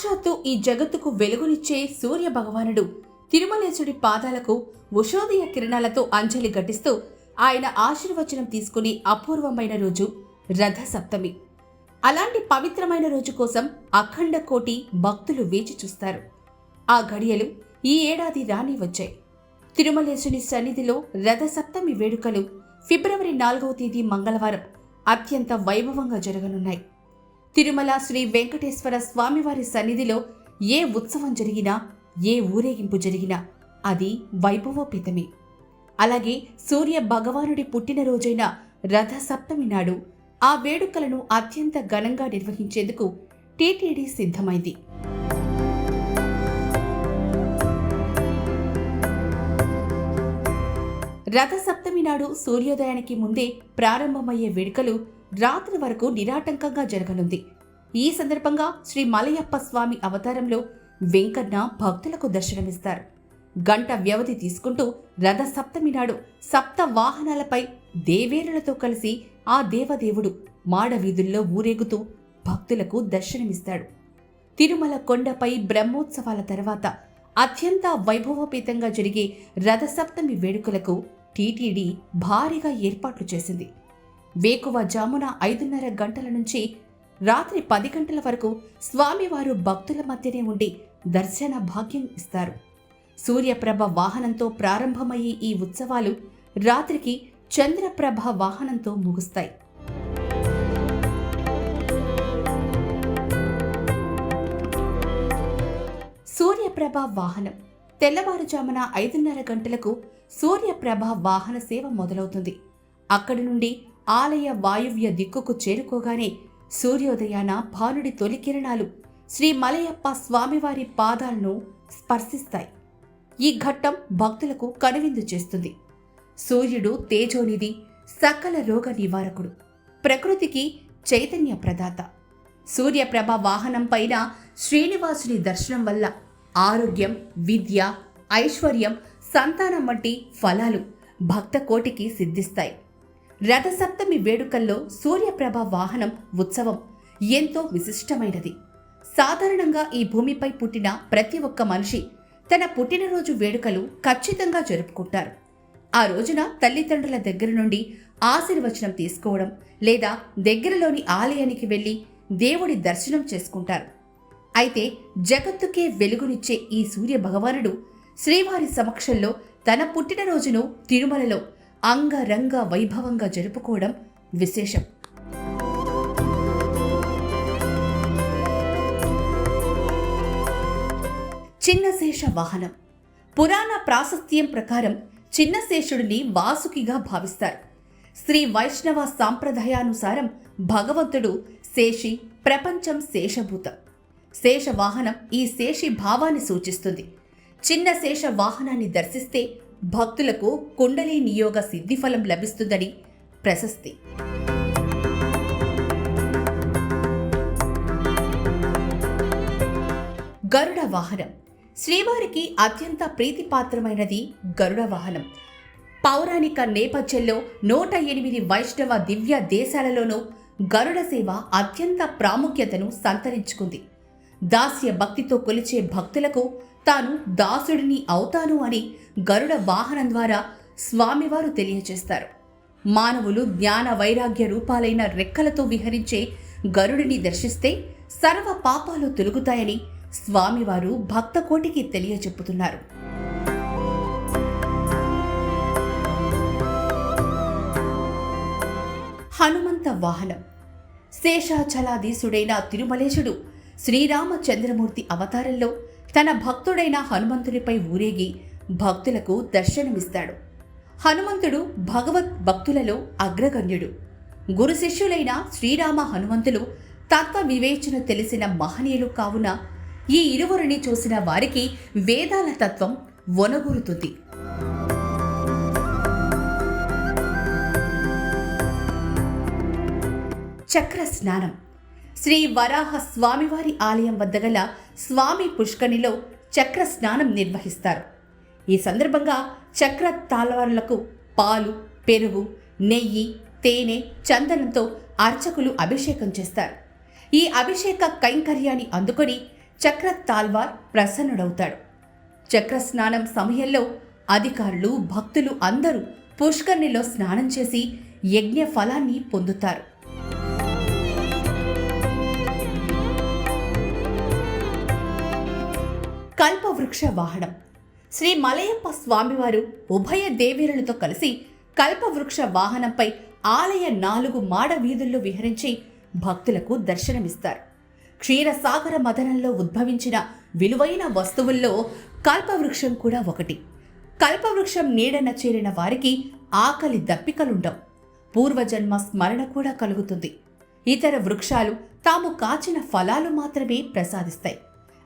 సాక్షాత్తు ఈ జగత్తుకు వెలుగునిచ్చే సూర్య భగవానుడు. తిరుమలేశుడి పాదాలకు ఉషోదయ కిరణాలతో అంజలి ఘటిస్తూ ఆయన ఆశీర్వచనం తీసుకుని అపూర్వమైన రోజు రథ సప్తమి అలాంటి పవిత్రమైన రోజు కోసం అఖండ కోటి భక్తులు వేచి చూస్తారు. ఆ ఘడియలు ఈ ఏడాది రాని వచ్చాయి. తిరుమలేశుని సన్నిధిలో రథ సప్తమి వేడుకలు ఫిబ్రవరి నాలుగవ తేదీ మంగళవారం అత్యంత వైభవంగా జరగనున్నాయి. తిరుమల శ్రీ వెంకటేశ్వర స్వామివారి సన్నిధిలో ఏ ఉత్సవం జరిగినా ఏ ఊరేగింపు జరిగినా అది వైభవోపేతమే. అలాగే సూర్య భగవానుడి పుట్టినరోజైన రథ సప్తమి నాడు ఆ వేడుకలను అత్యంత ఘనంగా నిర్వహించేందుకు టీటీడీ సిద్ధమైంది. రథ సప్తమి నాడు సూర్యోదయానికి ముందే ప్రారంభమయ్యే వేడుకలు రాత్రి వరకు నిరాటంకంగా జరగనుంది. ఈ సందర్భంగా శ్రీ మలయప్ప స్వామి అవతారంలో వెంకన్న భక్తులకు దర్శనమిస్తారు. గంట వ్యవధి తీసుకుంటూ రథ సప్తమి నాడు సప్త వాహనాలపై దేవేరులతో కలిసి ఆ దేవదేవుడు మాడవీధుల్లో ఊరేగుతూ భక్తులకు దర్శనమిస్తాడు. తిరుమల కొండపై బ్రహ్మోత్సవాల తర్వాత అత్యంత వైభవోపేతంగా జరిగే రథసప్తమి వేడుకలకు టీటీడీ భారీగా ఏర్పాట్లు చేసింది. వేకువ జామున ఐదున్నర గంటల నుంచి రాత్రి పది గంటల వరకు స్వామివారు భక్తుల మధ్యనే ఉండి దర్శన భాగ్యం ఇస్తారు. సూర్యప్రభ వాహనంతో ప్రారంభమయ్యే ఈ ఉత్సవాలు రాత్రికి చంద్రప్రభ వాహనంతో ముగుస్తాయి. సూర్యప్రభ వాహనం తెల్లవారుజామున ఐదున్నర గంటలకు సూర్యప్రభ వాహన సేవ మొదలవుతుంది. అక్కడి నుండి ఆలయ వాయువ్య దిక్కుకు చేరుకోగానే సూర్యోదయాన భానుడి తొలి కిరణాలు శ్రీ మలయప్ప స్వామివారి పాదాలను స్పర్శిస్తాయి. ఈ ఘట్టం భక్తులకు కనువిందు చేస్తుంది. సూర్యుడు తేజోనిధి సకల రోగ నివారకుడు ప్రకృతికి చైతన్య ప్రదాత. సూర్యప్రభ వాహనం పైన శ్రీనివాసుని దర్శనం వల్ల ఆరోగ్యం విద్య ఐశ్వర్యం సంతానం వంటి ఫలాలు భక్త కోటికి సిద్ధిస్తాయి. రథసప్తమి వేడుకల్లో సూర్యప్రభ వాహనం ఉత్సవం ఎంతో విశిష్టమైనది. సాధారణంగా ఈ భూమిపై పుట్టిన ప్రతి ఒక్క మనిషి తన పుట్టినరోజు వేడుకలు ఖచ్చితంగా జరుపుకుంటారు. ఆ రోజున తల్లిదండ్రుల దగ్గర నుండి ఆశీర్వచనం తీసుకోవడం లేదా దగ్గరలోని ఆలయానికి వెళ్ళి దేవుడి దర్శనం చేసుకుంటారు. అయితే జగత్తుకే వెలుగునిచ్చే ఈ సూర్య భగవానుడు శ్రీవారి సమక్షంలో తన పుట్టినరోజును తిరుమలలో అంగరంగ వైభవంగా జరుపుకోవడం విశేషం. చిన్నశేష వాహనం. పురాణ ప్రాశస్త్యం ప్రకారం చిన్నశేషుడిని వాసుకిగా భావిస్తారు. శ్రీ వైష్ణవ సాంప్రదాయానుసారం భగవంతుడు శేషి ప్రపంచం శేషభూతం. శేష వాహనం ఈ శేషి భావాన్ని సూచిస్తుంది. చిన్న శేష వాహనాన్ని దర్శిస్తే భక్తులకు కుండలి నియోగ సిద్ధిఫలం లభిస్తుందని ప్రశస్తి. గరుడ వాహనం. శ్రీవారికి అత్యంత ప్రీతిపాత్రమైనది గరుడ వాహనం. పౌరాణిక నేపథ్యంలో నూట ఎనిమిది వైష్ణవ దివ్య దేశాలలోనూ గరుడ సేవ అత్యంత ప్రాముఖ్యతను సంతరించుకుంది. దాస్య భక్తితో కొలిచే భక్తులకు తాను దాసుడిని అవుతాను అని గరుడ వాహనం ద్వారా స్వామివారు తెలియజేస్తారు. మానవులు జ్ఞాన వైరాగ్య రూపాలైన రెక్కలతో విహరించే గరుడిని దర్శిస్తే సర్వ పాపాలు తొలుగుతాయని స్వామివారు భక్త కోటికి తెలియచెప్పుతున్నారు హనుమంత వాహనం. శేషాచలాధీసుడైన తిరుమలేశుడు శ్రీరామచంద్రమూర్తి అవతారంలో తన భక్తుడైన హనుమంతునిపై ఊరేగి భక్తులకు దర్శనమిస్తాడు. హనుమంతుడు భగవత్ భక్తులలో అగ్రగణ్యుడు. గురు శిష్యులైన శ్రీరామ హనుమంతులు తత్వ వివేచన తెలిసిన మహనీయులు కావున ఈ ఇరువురిని చూసిన వారికి వేదాల తత్వం వనగూరుతుంది. చక్ర స్నానం శ్రీ వరాహ స్వామివారి ఆలయం వద్ద గల స్వామి పుష్కనిలో చక్ర స్నానం నిర్వహిస్తారు. ఈ సందర్భంగా చక్ర తాళవారులకు పాలు పెరుగు నెయ్యి తేనె చందనంతో అర్చకులు అభిషేకం చేస్తారు. ఈ అభిషేక కైంకర్యాన్ని అందుకొని చక్ర తాల్వార్ ప్రసన్నుడవుతాడు. చక్ర స్నానం సమయంలో అధికారులు భక్తులు అందరూ పుష్కర్ణిలో స్నానం చేసి యజ్ఞ ఫలాన్ని పొందుతారు. కల్పవృక్ష వాహనం శ్రీ మలయప్ప స్వామివారు ఉభయ దేవీరులతో కలిసి కల్పవృక్ష వాహనంపై ఆలయ నాలుగు మాడ వీధుల్లో విహరించి భక్తులకు దర్శనమిస్తారు. క్షీరసాగర మదనంలో ఉద్భవించిన విలువైన వస్తువుల్లో కల్పవృక్షం కూడా ఒకటి. కల్పవృక్షం నీడన చేరిన వారికి ఆకలి దప్పికలుండవు. పూర్వజన్మ స్మరణ కూడా కలుగుతుంది. ఇతర వృక్షాలు తాము కాచిన ఫలాలు మాత్రమే ప్రసాదిస్తాయి.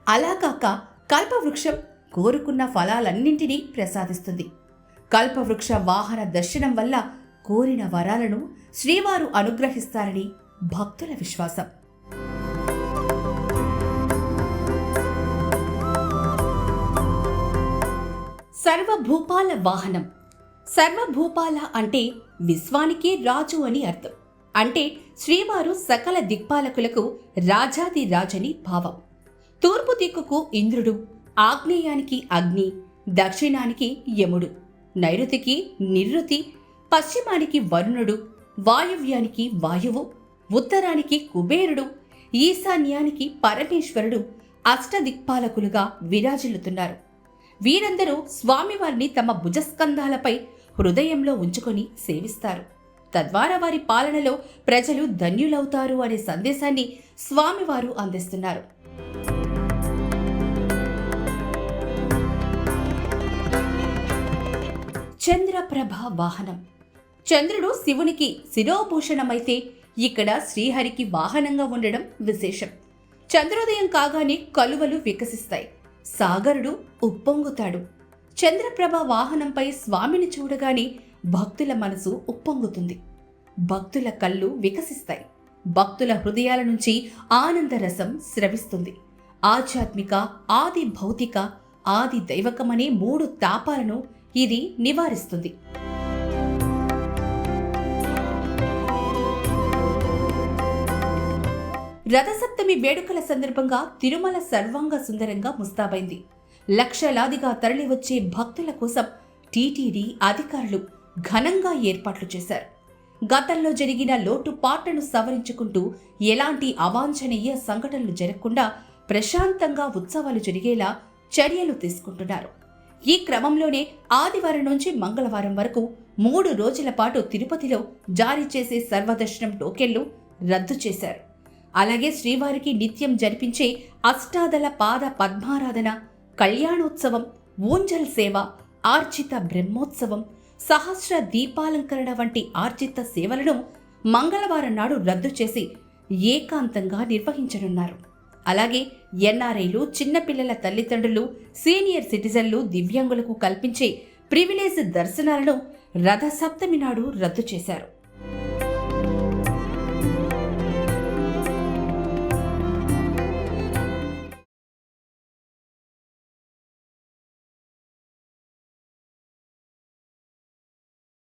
అలా కాక కల్పవృక్షం కోరుకున్న ఫలాలన్నింటినీ ప్రసాదిస్తుంది. కల్పవృక్ష వాహన దర్శనం వల్ల కోరిన వరాలను శ్రీవారు అనుగ్రహిస్తారని భక్తుల విశ్వాసం. సర్వభూపాల వాహనం. సర్వభూపాల అంటే విశ్వానికే రాజు అని అర్థం. అంటే శ్రీవారు సకల దిక్పాలకులకు రాజాది రాజని భావం. తూర్పు దిక్కుకు ఇంద్రుడు ఆగ్నేయానికి అగ్ని దక్షిణానికి యముడు నైరుతికి నిరుతి పశ్చిమానికి వరుణుడు వాయువ్యానికి వాయువు ఉత్తరానికి కుబేరుడు ఈశాన్యానికి పరమేశ్వరుడు అష్టదిక్పాలకులుగా విరాజిల్లుతున్నారు. వీరందరూ స్వామివారిని తమ భుజస్కంధాలపై హృదయంలో ఉంచుకొని సేవిస్తారు. తద్వారా వారి పాలనలో ప్రజలు ధన్యులవుతారు అనే సందేశాన్ని స్వామివారు అందిస్తున్నారు. చంద్రప్రభ వాహనం. చంద్రుడు శివునికి శిరోభూషణమైతే ఇక్కడ శ్రీహరికి వాహనంగా ఉండడం విశేషం. చంద్రోదయం కాగానే కలువలు వికసిస్తాయి. సాగరుడు ఉప్పొంగుతాడు. చంద్రప్రభ వాహనంపై స్వామిని చూడగానే భక్తుల మనసు ఉప్పొంగుతుంది. భక్తుల కళ్ళు వికసిస్తాయి. భక్తుల హృదయాల నుంచి ఆనందరసం స్రవిస్తుంది. ఆధ్యాత్మిక ఆది భౌతిక ఆది దైవకమనే మూడు తాపాలను ఇది నివారిస్తుంది. రథసప్తమి వేడుకల సందర్భంగా తిరుమల సర్వాంగ సుందరంగా ముస్తాబైంది. లక్షలాదిగా తరలివచ్చే భక్తుల కోసం టీటీడీ అధికారులు ఘనంగా ఏర్పాట్లు చేశారు. గతంలో జరిగిన లోటుపాట్లను సవరించుకుంటూ ఎలాంటి అవాంఛనీయ సంఘటనలు జరగకుండా ప్రశాంతంగా ఉత్సవాలు జరిగేలా చర్యలు తీసుకుంటున్నారు. ఈ క్రమంలోనే ఆదివారం నుంచి మంగళవారం వరకు మూడు రోజుల పాటు తిరుపతిలో జారీ చేసే సర్వదర్శనం టోకెన్లు రద్దు చేశారు. అలాగే శ్రీవారికి నిత్యం జరిపించే అష్టాదల పాద పద్మారాధన కళ్యాణోత్సవం ఊంజల్ సేవ ఆర్జిత బ్రహ్మోత్సవం సహస్ర దీపాలంకరణ వంటి ఆర్జిత సేవలను మంగళవారం నాడు రద్దు చేసి ఏకాంతంగా నిర్వహించనున్నారు. అలాగే ఎన్ఆర్ఐలు చిన్నపిల్లల తల్లిదండ్రులు సీనియర్ సిటిజన్లు దివ్యాంగులకు కల్పించే ప్రివిలేజ్ దర్శనాలను రథసప్తమి నాడు రద్దు చేశారు.